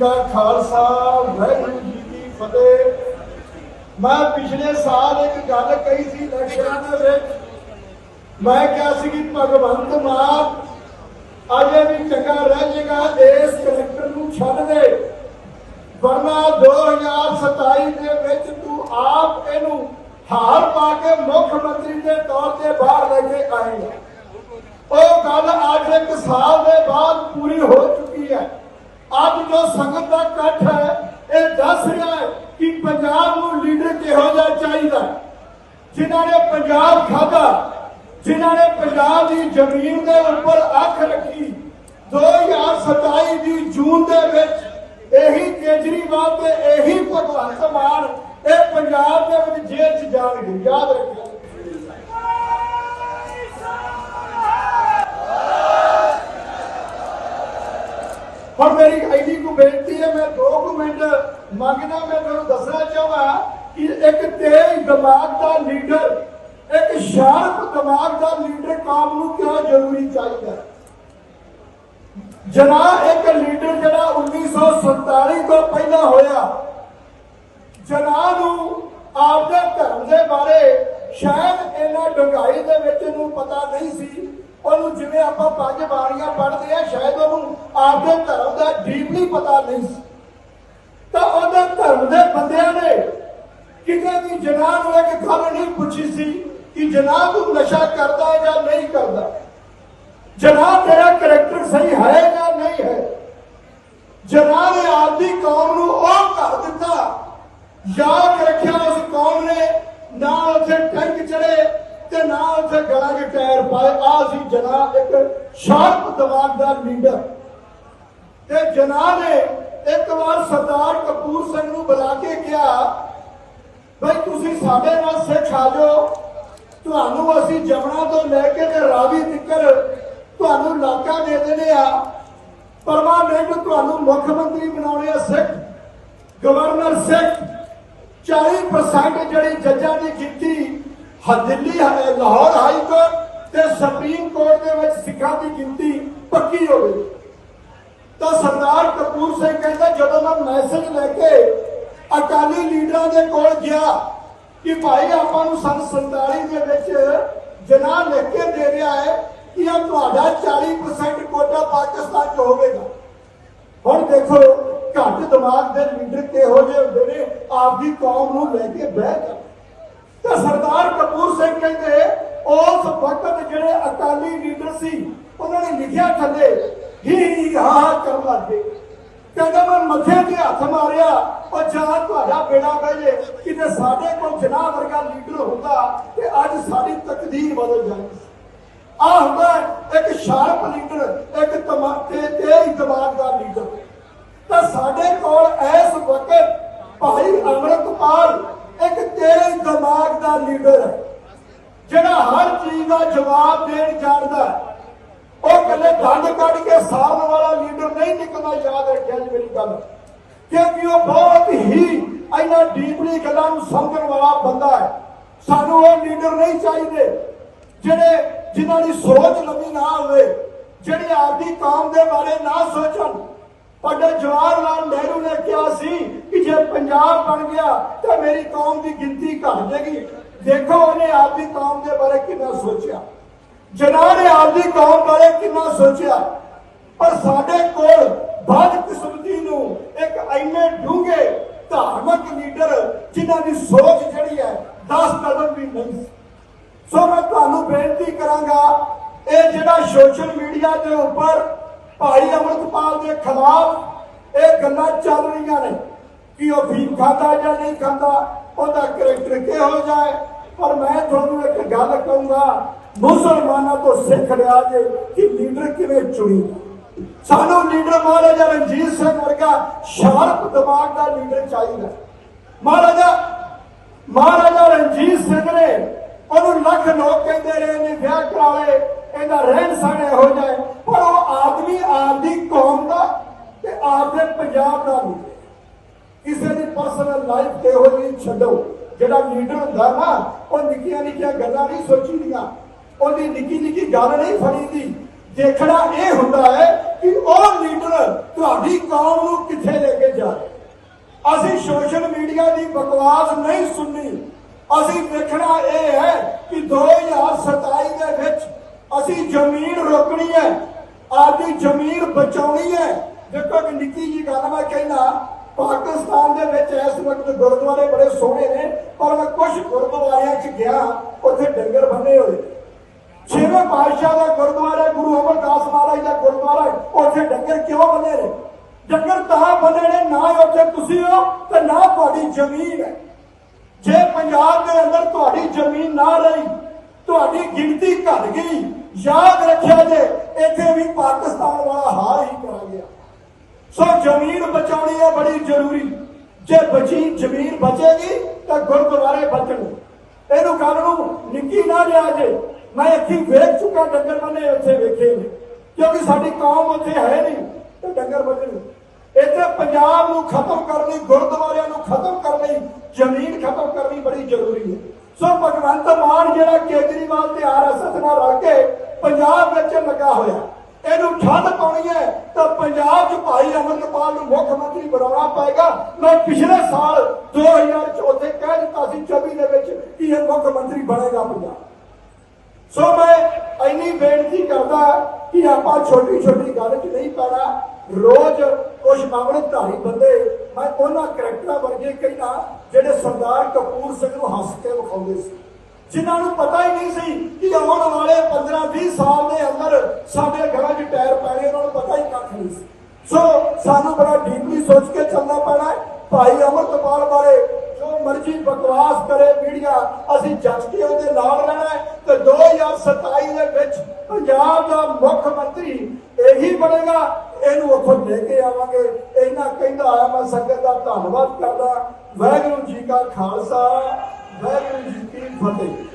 ਕਾ ਖਾਲਸਾ, ਵਾਹਿਗੁਰੂ ਜੀ ਕੀ ਫਤਿਹ। ਮੈਂ ਪਿਛਲੇ ਸਾਲ ਇੱਕ ਗੱਲ ਕਹੀ ਸੀ ਇਲੈਕਸ਼ਨ ਦੇ ਵਿੱਚ। ਮੈਂ ਕਿਹਾ ਸੀ ਕਿ ਭਗਵੰਤ ਮਾਨ ਅਜੇ ਵੀ ਚੰਗਾ ਰਹਿ ਜਾਏਗਾ ਇਸ ਕਲੈਕਟਰ ਨੂੰ ਛੱਡ ਦੇ। ਵਰਨਾ 2027 ਦੇ ਵਿੱਚ ਤੂੰ ਆਪ ਇਹਨੂੰ ਹਾਰ ਪਾ ਕੇ ਮੁੱਖ ਮੰਤਰੀ ਦੇ ਤੌਰ ਤੇ ਬਾਹਰ ਲੈ ਕੇ ਆਏਗਾ। ਉਹ ਗੱਲ ਅੱਜ ਇੱਕ ਸਾਲ ਦੇ ਬਾਅਦ ਪੂਰੀ ਹੋ ਚੁੱਕੀ ਹੈ। ਅੱਜ ਜੋ ਸੰਗਤ ਦਾ ਇਕੱਠ ਹੈ, ਇਹ ਦੱਸ ਰਿਹਾ ਹੈ ਕਿ ਪੰਜਾਬ ਨੂੰ ਲੀਡਰ ਕਿਹੋ ਜਿਹਾ ਚਾਹੀਦਾ ਹੈ। ਜਿਨ੍ਹਾਂ ਨੇ ਪੰਜਾਬ ਖਾਧਾ, ਜਿਨ੍ਹਾਂ ਨੇ ਪੰਜਾਬ ਦੀ ਜ਼ਮੀਨ ਦੇ ਉੱਪਰ ਅੱਖ ਰੱਖੀ 2027 ਦੀ ਜੂਨ ਦੇ ਵਿੱਚ ਇਹੀ ਕੇਜਰੀਵਾਲ ਤੇ ਇਹੀ ਭਗਵੰਤ ਮਾਨ ਇਹ ਪੰਜਾਬ ਦੇ ਵਿੱਚ ਜੇਲ੍ਹ 'ਚ ਜਾਣਗੇ ਯਾਦ ਰੱਖਿਓ ਹੁਣ ਮੇਰੀ ਆਈਡੀ ਨੂੰ ਬੇਨਤੀ ਹੈ, ਮੈਂ 2 ਮਿੰਟ ਮੰਗਦਾ, ਮੈਂ ਤੁਹਾਨੂੰ ਦੱਸਣਾ ਚਾਹਾਂ ਕਿ ਇੱਕ ਤੇਜ਼ ਦਿਮਾਗ ਦਾ ਲੀਡਰ, ਇੱਕ ਸ਼ਾਰਪ ਦਿਮਾਗ ਦਾ ਲੀਡਰ ਕਾਮ ਨੂੰ ਕਿਉਂ ਜ਼ਰੂਰੀ ਚਾਹੀਦਾ? ਹੈ ਇੱਕ ਲੀਡਰ ਜਿਹੜਾ 1947 ਤੋਂ ਪਹਿਲਾਂ ਹੋਇਆ ਜਨਾ ਨੂੰ ਆਪਦੇ ਧਰਮ ਦੇ ਬਾਰੇ ਸ਼ਾਇਦ ਇਹਨਾਂ ਡੰਗਾਈ ਦੇ ਵਿੱਚ ਨੂੰ ਪਤਾ ਨਹੀਂ ਸੀ। ਉਹਨੂੰ ਜਿਵੇਂ ਆਪਾਂ ਪੰਜ ਵਾਰੀਆਂ ਪੜ੍ਹਦੇ ਆ, ਸ਼ਾਇਦ ਉਹਨੂੰ ਆਪਦੇ ਧਰਮ ਦਾ ਡੀਪਲੀ ਪਤਾ ਨਹੀਂ ਸੀ। ਤਾਂ ਉਹਦੇ ਧਰਮ ਦੇ ਬੰਦਿਆਂ ਨੇ ਕਿਤੇ ਵੀ ਜਨਾਬ ਨੂੰ ਇੱਕ ਗੱਲ ਨਹੀਂ ਪੁੱਛੀ ਸੀ ਕਿ ਜਨਾਬ ਤੂੰ ਨਸ਼ਾ ਕਰਦਾ ਹੈ ਜਾਂ ਨਹੀਂ ਕਰਦਾ। ਜਨਾਬ, ਤੇਰਾ ਕਰੈਕਟਰ ਸਹੀ ਹੈ ਜਾਂ ਨਹੀਂ ਹੈ? ਜਨਾਬ ਨੇ ਆਪਦੀ ਕੌਮ ਨੂੰ ਉਹ ਕਰ ਦਿੱਤਾ। ਯਾਦ ਰੱਖਿਆ ਉਸ ਕੌਮ ਨੇ, ਨਾ ਉੱਥੇ ਟੈਂਕ ਚੜੇ ਤੇ ਨਾ ਉੱਥੇ ਗਲਾਂ 'ਚ ਟਾਇਰ ਪਾਏ। ਆ ਸੀ ਜਨਾਬ ਇੱਕ ਸ਼ਾਰਪ ਦਿਮਾਗ ਲੀਡਰ ਤੇ ਜਨਾਬ ਨੇ ਇੱਕ ਵਾਰ ਸਰਦਾਰ ਕਪੂਰ ਸਿੰਘ ਨੂੰ ਬੁਲਾ ਕੇ ਕਿਹਾ, ਬਈ ਤੁਸੀਂ ਸਾਡੇ ਨਾਲ ਸਿੱਖ ਆ ਜਾਓ। ਤੁਹਾਨੂੰ ਅਸੀਂ ਜਮਨਾ ਤੋਂ ਲੈ ਕੇ ਤੇ ਰਾਵੀ ਤੱਕਰ ਤੁਹਾਨੂੰ ਇਲਾਕਾ ਦੇ ਦੇਣੇ ਆ। ਪਰਮਾਨੈਂਟ ਤੁਹਾਨੂੰ ਮੁੱਖ ਮੰਤਰੀ ਬਣਾਉਣੇ ਆ ਸਿੱਖ, ਗਵਰਨਰ ਸਿੱਖ। 40% ਜਿਹੜੀ ਜੱਜਾਂ ਦੀ ਗਿਣਤੀ ਹ- ਦਿੱਲੀ ਲਾਹੌਰ ਹਾਈ ਕੋਰਟ ਤੇ ਸੁਪਰੀਮ ਕੋਰਟ ਦੇ ਵਿੱਚ ਸਿੱਖਾਂ ਦੀ ਗਿਣਤੀ ਪੱਕੀ ਹੋਵੇ ਤਾਂ ਸਰਦਾਰ ਕਪੂਰ ਸਿੰਘ ਕਹਿੰਦਾ, ਜਦੋਂ ਮੈਂ ਮੈਸੇਜ ਲੈ ਕੇ ਅਕਾਲੀ ਲੀਡਰਾਂ ਦੇ ਕੋਲ ਗਿਆ ਕਿ ਭਾਈ ਆਪਾਂ ਨੂੰ ਸੰਨ 47 ਦੇ ਵਿੱਚ ਜਨਾਬ ਲਿਖ ਕੇ ਦੇ ਰਿਹਾ ਹੈ ਕਿ ਇਹ ਤੁਹਾਡਾ 40% ਕੋਟਾ ਪਾਕਿਸਤਾਨ 'ਚ ਹੋਵੇਗਾ। ਹੁਣ ਦੇਖੋ, ਘੱਟ ਦਿਮਾਗ ਦੇ ਲੀਡਰ ਕਿਹੋ ਜਿਹੇ ਹੁੰਦੇ ਨੇ? ਆਪਦੀ ਕੌਮ ਨੂੰ ਲੈ ਕੇ ਬਹਿ ਜਾ। ਤਾਂ ਸਰਦਾਰ ਕਪੂਰ ਸਿੰਘ ਕਹਿੰਦੇ, ਉਸ ਵਕਤ ਜਿਹੜੇ ਅਕਾਲੀ ਲੀਡਰ ਸੀ, ਉਹਨਾਂ ਨੇ ਲਿਖਿਆ ਥੱਲੇ ਹੀ ਹੀ ਕਰਨ ਲੱਗੇ ਕਹਿੰਦਾ ਮੈਂ ਮੱਥੇ ਤੇ ਹੱਥ ਮਾਰਿਆ, ਉਹ ਜਾਂ ਤੁਹਾਡਾ ਬੇੜਾ ਬਹਿ ਕਿਤੇ ਸਾਡੇ ਕੋਲ ਜਨਾਬ ਵਰਗਾ ਲੀਡਰ ਹੁੰਦਾ ਤੇ ਅੱਜ ਸਾਡੀ ਤਕਦੀਰ ਬਦਲ ਜਾਂਦੀ ਆ ਹੁੰਦਾ ਇੱਕ ਸ਼ਾਰਪ ਲੀਡਰ, ਇੱਕ ਤਮਾਕੇ ਤੇਜ਼ ਦਿਮਾਗ ਦਾ ਲੀਡਰ। ਤਾਂ ਸਾਡੇ ਕੋਲ ਇਸ ਵਕਤ ਭਾਈ ਅਮਰਤਪਾਲ ਇੱਕ ਤੇਜ਼ ਦਿਮਾਗ ਦਾ ਲੀਡਰ ਹੈ, ਜਿਹੜਾ ਹਰ ਚੀਜ਼ ਦਾ ਜਵਾਬ ਦੇਣ ਜਾਣਦਾ ਹੈ। ਉਹ ਦੰਦ ਕੱਢ ਕੇ ਸਾਰਨ ਵਾਲਾ ਲੀਡਰ ਨਹੀਂ ਨਿਕਲਦਾ ਯਾਦ ਰੱਖਿਆ ਜੀ ਮੇਰੀ ਗੱਲ। ਕਿਉਂਕਿ ਉਹ ਬਹੁਤ ਹੀ ਇੰਨਾ ਡੀਪਲੀ ਗੱਲਾਂ ਨੂੰ ਸਮਝਣ ਵਾਲਾ ਬੰਦਾ ਹੈ। ਸਾਨੂੰ ਉਹ ਲੀਡਰ ਨਹੀਂ ਚਾਹੀਦੇ, ਜਿਹੜੇ ਜਿਨ੍ਹਾਂ ਦੀ ਸੋਚ ਲੰਮੀ ਨਾ ਹੋਵੇ, ਜਿਹੜੇ ਆਪਦੀ ਕੌਮ ਦੇ ਬਾਰੇ ਨਾ ਸੋਚਣ। ਪੰਡਤ ਜਵਾਹਰ ਲਾਲ ਨਹਿਰੂ ਨੇ ਕਿਹਾ ਸੀ ਕਿ ਜੇ ਪੰਜਾਬ ਬਣ ਗਿਆ, ਤਾਂ ਮੇਰੀ ਕੌਮ ਦੀ ਗਿਣਤੀ ਘਟ ਜਾਏਗੀ। ਦੇਖੋ ਉਹਨੇ ਆਪਦੀ ਕੌਮ ਦੇ ਬਾਰੇ ਕਿੰਨਾ ਸੋਚਿਆ। ਜਨਾਬ ਨੇ ਆਪਦੀ ਕੌਮ ਬਾਰੇ ਕਿੰਨਾ ਸੋਚਿਆ, ਪਰ ਸਾਡੇ ਕੋਲ ਬਦਕਿਸਮਤੀ ਨੂੰ ਇੱਕ ਐਨੇ ਡੂੰਘੇ ਧਾਰਮਿਕ ਲੀਡਰ ਜਿਨ੍ਹਾਂ ਦੀ ਸੋਚ ਜਿਹੜੀ ਹੈ 10 ਕਦਮ ਵੀ ਨਹੀਂ ਸੋ। ਮੈਂ ਤੁਹਾਨੂੰ ਬੇਨਤੀ ਕਰਾਂਗਾ, ਇਹ ਜਿਹੜਾ ਸੋਸ਼ਲ ਮੀਡੀਆ ਦੇ ਉੱਪਰ ਭਾਈ ਅਮਰਤਪਾਲ ਦੇ ਖਿਲਾਫ ਇਹ ਗੱਲਾਂ ਚੱਲ ਰਹੀਆਂ ਨੇ, ਕਿ ਉਹ ਫੀਮ ਖਾਂਦਾ ਜਾਂ ਨਹੀਂ ਖਾਂਦਾ, ਉਹਦਾ ਕਰੈਕਟਰ ਕਿਹੋ ਜਿਹਾ ਹੈ? ਪਰ ਮੈਂ ਤੁਹਾਨੂੰ ਇੱਕ ਗੱਲ ਕਹੂੰਗਾ ਮੁਸਲਮਾਨਾਂ ਤੋਂ ਸਿੱਖ ਲਿਆ ਜੇ ਕਿ ਲੀਡਰ ਕਿਵੇਂ ਚੁਣੀ? ਸਾਨੂੰ ਲੀਡਰ ਮਹਾਰਾਜਾ ਰਣਜੀਤ ਸਿੰਘ ਵਰਗਾ ਸ਼ਾਰਪ ਦਿਮਾਗ ਦਾ ਲੀਡਰ ਚਾਹੀਦਾ। ਮਹਾਰਾਜਾ ਮਹਾਰਾਜਾ ਰਣਜੀਤ ਸਿੰਘ ਨੇ ਉਹਨੂੰ ਲੱਖ ਲੋਕ ਕਹਿੰਦੇ ਰਹੇ ਨੇ, ਵਿਆਹ ਕਰਾਵੇ, ਇਹਦਾ ਰਹਿਣ ਸਹਿਣ ਇਹੋ ਜਿਹਾ ਪਰ ਉਹ ਆਦਮੀ ਆਪਦੀ ਕੌਮ ਦਾ ਤੇ ਆਪਦੇ ਪੰਜਾਬ ਦਾ ਨਹੀਂ ਕਿਸੇ ਦੀ ਪਰਸਨਲ ਲਾਈਫ ਕਿਹੋ ਜਿਹੀ ਛੱਡੋ। ਜਿਹੜਾ ਲੀਡਰ ਹੁੰਦਾ ਨਾ, ਉਹ ਨਿੱਕੀਆਂ ਨਿੱਕੀਆਂ ਗੱਲਾਂ ਨਹੀਂ ਸੋਚੀਦੀਆਂ ਉਹਦੀ ਨਿੱਕੀ ਨਿੱਕੀ ਗੱਲ ਨਹੀਂ ਫੜੀਦੀ। ਦੇਖਣਾ ਇਹ ਹੁੰਦਾ ਹੈ ਕਿ ਉਹ ਲੀਡਰ ਤੁਹਾਡੀ ਕੌਮ ਨੂੰ ਕਿੱਥੇ ਲੈ ਕੇ ਜਾ ਰਿਹਾ ਅਸੀਂ ਸੋਸ਼ਲ ਮੀਡੀਆ ਦੀ ਬਕਵਾਸ ਨਹੀਂ ਸੁਣਨੀ। ਅਸੀਂ ਦੇਖਣਾ ਇਹ ਹੈ ਕਿ 2027 ਦੇ ਵਿੱਚ ਅਸੀਂ ਜ਼ਮੀਨ ਰੋਕਣੀ ਹੈ। ਆਪਦੀ ਜ਼ਮੀਨ ਬਚਾਉਣੀ ਹੈ। ਦੇਖੋ ਇੱਕ ਨਿੱਕੀ ਜੀ ਗੱਲ ਮੈਂ ਕਹਿਣਾ ਪਾਕਿਸਤਾਨ ਦੇ ਵਿੱਚ ਇਸ ਵਕਤ ਗੁਰਦੁਆਰੇ ਬੜੇ ਸੋਹਣੇ ਨੇ, ਪਰ ਮੈਂ ਕੁਝ ਗੁਰਦੁਆਰਿਆਂ 'ਚ ਗਿਆ, ਉੱਥੇ ਡੰਗਰ ਬੰਨੇ ਹੋਏ ਛੇਵੇਂ ਪਾਤਸ਼ਾਹ ਦਾ ਗੁਰਦੁਆਰਾ ਗੁਰੂ ਅਮਰਦਾਸ ਮਹਾਰਾਜ ਦਾ ਗੁਰਦੁਆਰਾ ਉੱਥੇ ਡੰਗਰ ਕਿਉਂ ਬੰਨੇ ਨੇ? ਡੰਗਰ ਤਾਂ ਬੰਨੇ ਨੇ, ਨਾ ਉੱਥੇ ਤੁਸੀਂ ਹੋ ਤੇ ਨਾ ਤੁਹਾਡੀ ਜ਼ਮੀਨ ਹੈ। ਜੇ ਪੰਜਾਬ ਦੇ ਅੰਦਰ ਤੁਹਾਡੀ ਜ਼ਮੀਨ ਨਾ ਰਹੀ, ਤੁਹਾਡੀ ਗਿਣਤੀ ਘਟ ਗਈ, ਯਾਦ ਰੱਖਿਆ ਜੇ, ਇੱਥੇ ਵੀ ਪਾਕਿਸਤਾਨ ਵਾਲਾ ਹਾਲ ਹੀ ਕਰਾ ਗਿਆ। ਸੋ ਜ਼ਮੀਨ ਬਚਾਉਣੀ ਹੈ ਬੜੀ ਜ਼ਰੂਰੀ। ਜੇ ਬਚੀ, ਜ਼ਮੀਨ ਬਚੇਗੀ ਤਾਂ ਗੁਰਦੁਆਰੇ ਬਚਣਗੇ। ਇਹਨੂੰ ਗੱਲ ਨੂੰ ਨਿੱਕੀ ਨਾ ਲਿਆ ਜੇ। ਮੈਂ ਇੱਥੇ ਵੇਖ ਚੁੱਕਾ, ਡੰਗਰ ਬੰਨੇ ਉੱਥੇ ਵੇਖੇ ਨੇ। ਕਿਉਂਕਿ ਸਾਡੀ ਕੌਮ ਉੱਥੇ ਹੈ ਨਹੀਂ, ਤੇ ਡੰਗਰ ਬੰਨਣ ਇੱਥੇ ਪੰਜਾਬ ਨੂੰ ਖਤਮ ਕਰਨ ਲਈ ਗੁਰਦੁਆਰਿਆਂ ਨੂੰ ਖਤਮ ਕਰਨੀ, ਜ਼ਮੀਨ ਖਤਮ ਕਰਨੀ ਬੜੀ ਜ਼ਰੂਰੀ ਹੈ। ਸੋ ਭਗਵੰਤ ਮਾਨ ਜਿਹੜਾ ਕੇਜਰੀਵਾਲ ਤੇ ਆਰਐਸਐਸ ਨਾਲ ਰਲ ਕੇ ਪੰਜਾਬ ਵਿੱਚ ਲੱਗਾ ਹੋਇਆ, ਇਹਨੂੰ ਠੱਡ ਪਾਉਣੀ ਹੈ, ਤਾਂ ਪੰਜਾਬ 'ਚ ਭਾਈ ਅਮਰਪਾਲ ਨੂੰ ਮੁੱਖ ਮੰਤਰੀ ਬਣਾਉਣਾ ਪਏਗਾ। ਮੈਂ ਪਿਛਲੇ ਸਾਲ 2000 ਚ, ਉੱਥੇ ਕਹਿ ਦਿੱਤਾ ਸੀ 24 ਦੇ ਵਿੱਚ ਕਿ ਇਹ ਮੁੱਖ ਮੰਤਰੀ ਬਣੇਗਾ ਪੰਜਾਬ। ਸੋ ਮੈਂ ਇੰਨੀ ਬੇਨਤੀ ਕਰਦਾ ਕਿ ਆਪਾਂ ਛੋਟੀ ਛੋਟੀ ਗੱਲ 'ਚ ਨਹੀਂ ਪੈਣਾ। ਰੋਜ਼ ਕੁਝ ਅੰਮ੍ਰਿਤਧਾਰੀ ਬੰਦੇ, ਮੈਂ ਉਹਨਾਂ ਕਰੈਕਟਰਾਂ ਵਰਗੇ ਕਹਿੰਦਾ ਜਿਹੜੇ ਸਰਦਾਰ ਕਪੂਰ ਸਿੰਘ ਨੂੰ ਹੱਸ ਕੇ ਵਿਖਾਉਂਦੇ ਸੀ। ਜਿਨ੍ਹਾਂ ਨੂੰ ਪਤਾ ਹੀ ਨਹੀਂ ਸੀ ਕਿ ਆਉਣ ਵਾਲੇ 15-20 ਸਾਲ ਦੇ ਅੰਦਰ ਸਾਡੇ ਘਰਾਂ 'ਚ ਟਾਇਰ ਪੈਣੇ, ਉਹਨਾਂ ਨੂੰ ਪਤਾ ਹੀ ਕੱਖ ਨਹੀਂ ਸੀ। ਸੋ ਸਾਨੂੰ 2027 ਦੇ ਵਿੱਚ ਪੰਜਾਬ ਦਾ ਮੁੱਖ ਮੰਤਰੀ ਇਹੀ ਬਣੇਗਾ, ਇਹਨੂੰ ਉੱਥੋਂ ਲੈ ਕੇ ਆਵਾਂਗੇ। ਇਹਨਾਂ ਕਹਿੰਦਾ ਆਇਆ, ਮੈਂ ਸੰਗਤ ਦਾ ਧੰਨਵਾਦ ਕਰਦਾ। ਵਾਹਿਗੁਰੂ ਜੀ ਕਾ ਖਾਲਸਾ, ਵਾਹਿਗੁਰੂ ਜੀ ਕੀ ਫਤਿਹ।